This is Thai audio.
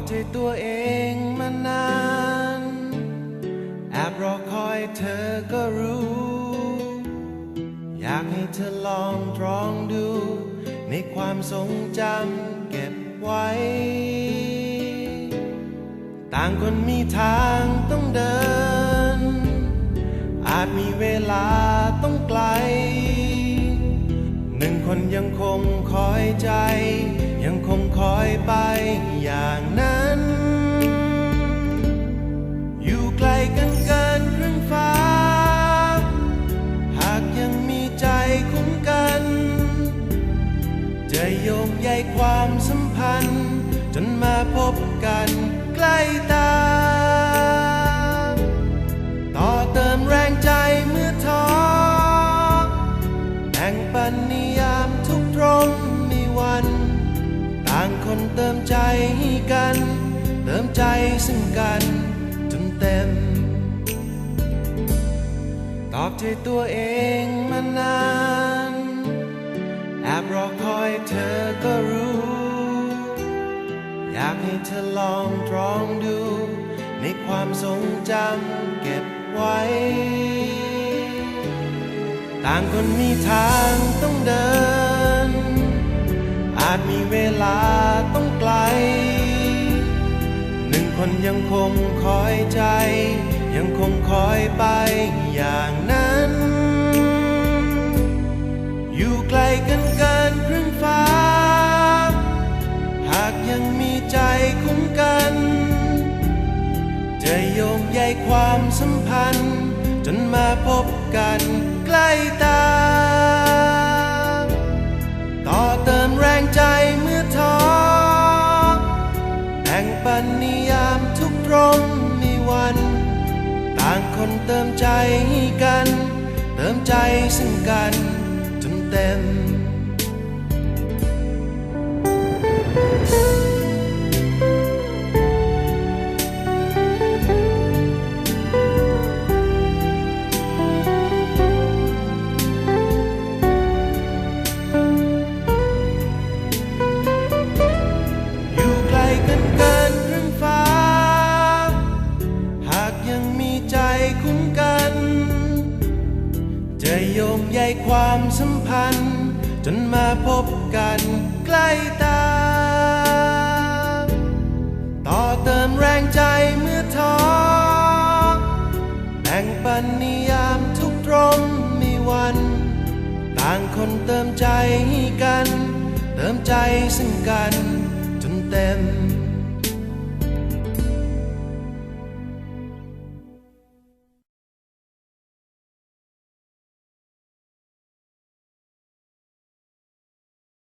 อบใจตัวเองมานาน แอบรอคอยเธอก็รู้ อยากให้เธอลองตรองดู ในความทรงจำเก็บไว้ ต่างคนมีทางต้องเดิน อาจมีเวลาต้องไกล หนึ่งคนยังคงคอยใจ ยังคงคอยไป งใยความสัมพันธ์ จนมาพบกันใกล้ตา ต่อเติมแรงใจเมื่อท้อแบ่งปันนิยามทุกตรงมีวัน ต่างคนเติมใจให้กัน เติมใจซึ่งกันจนเต็ม ตอบใจตัวเองมาน อยากให้เธอลองตรองดู ในความทรงจำเก็บไว้ ต่างคนมีทางต้องเดิน อาจมีเวลาต้องไกล หนึ่งคนยังคงคอยใจ ยังคงคอยไปอย่างนั้น จะโยงใยความสัมพันธ์ จนมาพบกันใกล้ตา ต่อเติมแรงใจเมื่อท้อแบ่งปันนิยามทุกตรงมีวัน ต่างคนเติมใจกัน เติมใจซึ่งกันจนเต็ม ความสัมพันธ์ จนมาพบกันใกล้ตา ต่อเติมแรงใจเมื่อท้อแบ่งปันนิยามทุกตรงมีวัน ต่างคนเติมใจกัน เติมใจซึ่งกันจนเต็ม